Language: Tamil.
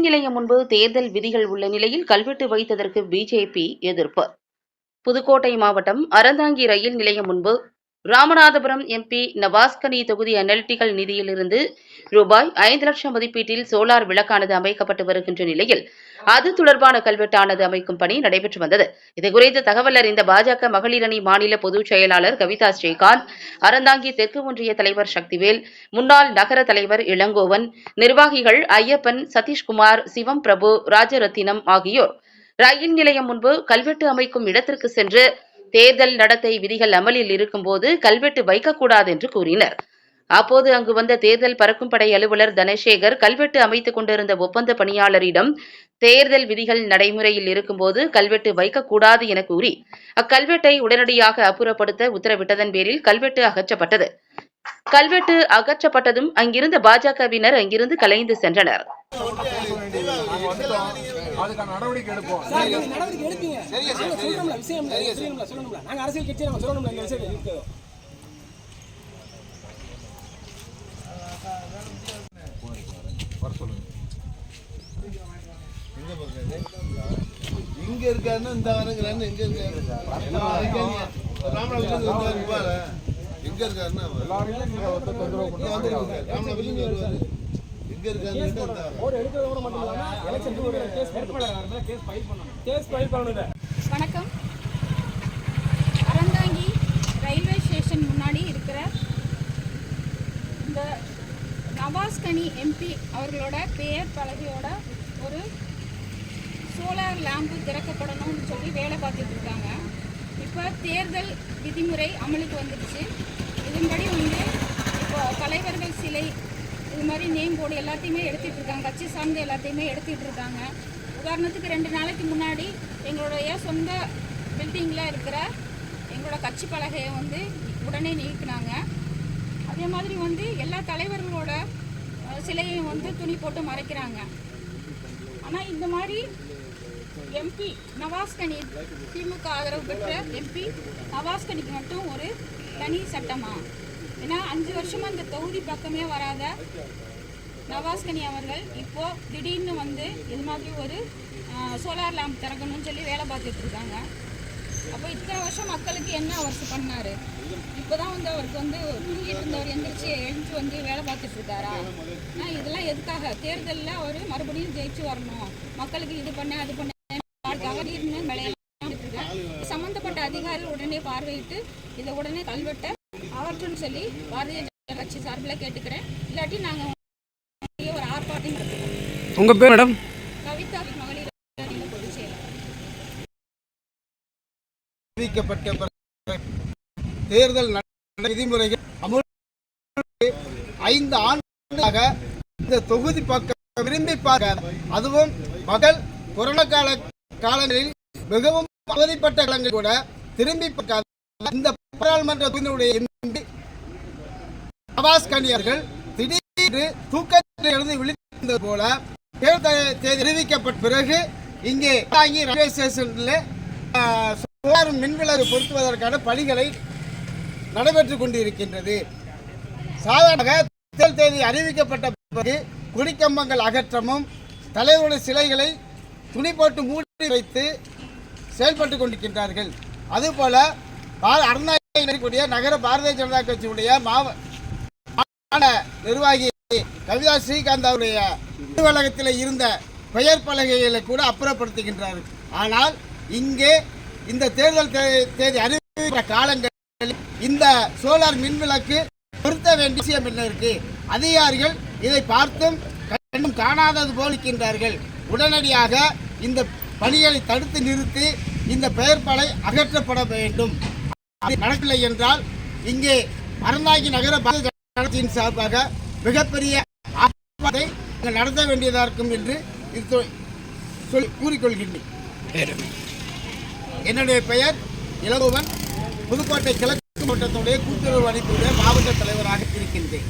நிலையம் முன்பு தேர்தல் விதிகள் உள்ள நிலையில் கல்வெட்டு வைத்ததற்கு பிஜேபி எதிர்ப்பு. புதுக்கோட்டை மாவட்டம் அறந்தாங்கி ரயில் நிலையம் முன்பு ராமநாதபுரம் எம்பி நவாஸ்கனி தொகுதி அனலிட்டிகள் நிதியிலிருந்து ரூபாய் ஐந்து லட்சம் மதிப்பீட்டில் சோலார் விளக்கானது அமைக்கப்பட்டு வருகின்ற நிலையில் அது தொடர்பான கல்வெட்டானது அமைக்கும் பணி நடைபெற்று வந்தது. இதுகுறித்து தகவல் அறிந்த பாஜக மகளிர் அணி மாநில பொதுச் செயலாளர் கவிதா ஸ்ரீகாந்த் அறந்தாங்கி தெற்கு ஒன்றிய தலைவர் சக்திவேல் முன்னாள் நகர தலைவர் இளங்கோவன் நிர்வாகிகள் ஐயப்பன் சதீஷ்குமார் சிவம் பிரபு ராஜரத்தினம் ஆகியோர். ரயில் நிலையம் முன்பு கல்வெட்டு அமைக்கும் இடத்திற்கு சென்று தேர்தல் நடத்தை விதிகள் அமலில் இருக்கும்போது கல்வெட்டு வைக்கக்கூடாது என்று கூறினர். அப்போது அங்கு வந்த தேர்தல் பறக்கும் படை அலுவலர் தனசேகர் கல்வெட்டு அமைத்துக் கொண்டிருந்த ஒப்பந்த பணியாளரிடம் தேர்தல் விதிகள் நடைமுறையில் இருக்கும்போது கல்வெட்டு வைக்கக்கூடாது என கூறி அக்கல்வெட்டை உடனடியாக அப்புறப்படுத்த உத்தரவிட்டதன் பேரில் கல்வெட்டு அகற்றப்பட்டது. கல்வெட்டு அகற்றப்பட்டதும் அங்கிருந்த பாஜகவினர் அங்கிருந்து கலைந்து சென்றனர். அதுக்கான நடவடிக்கை எடுப்போம். நடவடிக்கை எடுப்பீங்க. நாங்க சொல்றோம்ல, விஷயம்ல, சொல்லணும்ல. நாங்க அரசியல் கட்சி நாங்க சொல்லணும்ல, இந்த விஷயத்தை இருக்கு. இங்க இருக்காருன்னா இந்த வரங்கிறான்னு எங்க இருக்காரு. எங்க இருக்காருன்னா வணக்கம். அறந்தாங்கி ரயில்வே ஸ்டேஷன் முன்னாடி இருக்கிற இந்த நவாஸ்கனி எம்பி அவர்களோட பெயர் பலகையோட ஒரு சோலார் லேம்பு திறக்கப்படணும்னு சொல்லி வேலை பார்த்துட்டு இருக்காங்க. இப்போ தேர்தல் விதிமுறை அமலுக்கு வந்துடுச்சு. இதன்படி வந்து இப்போ தலைவர்கள் சிலை இது மாதிரி நேம் போர்டு எல்லாத்தையுமே எடுத்துகிட்டு இருக்காங்க கட்சி சார்ந்து எல்லாத்தையுமே எடுத்துட்டு இருக்காங்க உதாரணத்துக்கு ரெண்டு நாளைக்கு முன்னாடி எங்களுடைய சொந்த பில்டிங்கில் இருக்கிற எங்களோட கட்சி பலகையை வந்து உடனே நீக்கினாங்க. அதே மாதிரி வந்து எல்லா தலைவர்களோட சிலையையும் வந்து துணி போட்டு மறைக்கிறாங்க. ஆனால் இந்த மாதிரி எம்பி நவாஸ்கனி திமுக ஆதரவு பெற்ற எம்பி நவாஸ்கனிக்கு மட்டும் ஒரு தனி சட்டமாக ஏன்னா அஞ்சு வருஷமா இந்த தொகுதி பக்கமே வராத நவாஸ்கனி அவர்கள் இப்போ திடீர்னு வந்து இது மாதிரி ஒரு சோலார் லேம்ப் திறக்கணும்னு சொல்லி வேலை பார்த்துட்டு இருக்காங்க. அப்போ இத்தனை வருஷம் மக்களுக்கு என்ன அவர் பண்ணாரு? இப்போதான் வந்து அவருக்கு வந்து தூங்கிட்டு இருந்தவர் எந்திரிச்சு எழுந்து வந்து வேலை பார்த்துட்டு இருக்காரா? ஆனால் இதெல்லாம் எதுக்காக? தேர்தலில் அவர் மறுபடியும் ஜெயிச்சு வரணும். மக்களுக்கு இது பண்ண அது பண்ண தவறின்னு விளையாட்டு சம்மந்தப்பட்ட அதிகாரிகள் உடனே பார்வையிட்டு இதை உடனே கல்வெட்டை அவற்றுன்னு சொல்லி பாரதிய ஜனதா கட்சி சார்பில் கேட்டுக்கிறேன். இல்லாட்டி நாங்கள் ஒரு ஆர்ப்பாட்டம் நடத்துவோம். உங்க பேர் மேடம்? கவிதா மகளிர் பொதுச் அறிவிக்கப்பட்ட தேர்தல் விதிமுறைகள் அமுல் ஐந்து ஆண்டுகளாக இந்த தொகுதி பக்கம் விரும்பி பார்க்க அதுவும் மகள் கொரோனா கால காலங்களில் மிகவும் அவதிப்பட்ட காலங்களில் கூட திரும்பி பார்க்காத இந்த பாராளுமன்ற தொகுதியினுடைய எம்பி நவாஸ் கனியர்கள் திடீரென்று தூக்கத்தில் எழுந்து விழித்தது போல தேர்தல் தேதி அறிவிக்கப்பட்ட பிறகு இங்கே தாங்கி ரயில்வே ஸ்டேஷனில் சோலார் மின்விளக்கு பொருத்துவதற்கான பணிகளை நடைபெற்றுக் கொண்டிருக்கின்றது. சாதாரண தேர்தல் தேதி அறிவிக்கப்பட்ட பிறகு குடிக்கம்பங்கள் அகற்றமும் தலைவருடைய சிலைகளை துணி போட்டு மூடி வைத்து செயல்பட்டு கொண்டிருக்கின்றார்கள். அதுபோல பா- இருக்கக்கூடிய நகர பாரதிய ஜனதா கட்சியுடைய மாவ நிர்வாகி கவிதா ஸ்ரீகாந்த் அவருடைய அலுவலகத்தில் இருந்த பெயர் பலகைகளை கூட அப்புறப்படுத்துகின்றார்கள் ஆனால் இங்கே இந்த தேர்தல் தே- தேதி அறிவிக்கிற காலங்களில் இந்த சோலார் மின்விளக்கு பொருத்த வேண்டிய விஷயம் என்ன இருக்கு? அதிகாரிகள் இதை பார்த்தும் கண்டும் காணாதது போலிக்கின்றார்கள் இருக்கின்றார்கள். உடனடியாக இந்த பணிகளை தடுத்து நிறுத்தி இந்த பெயர் பலை அகற்றப்பட வேண்டும். அது நடக்கவில்லை என்றால் இங்கே அறந்தாங்கி நகர பாரதிய சார்பாக மிகப்பெரிய நடத்த வேண்டியதாக இருக்கும் என்று சொல்லி கூறிக்கொள்கின்றேன். என்னுடைய பெயர் இளங்கோவன். புதுக்கோட்டை கிழக்கு மாவட்டத்துடைய கூட்டுறவு அணிப்புடைய மாவட்ட தலைவராக இருக்கின்றேன்.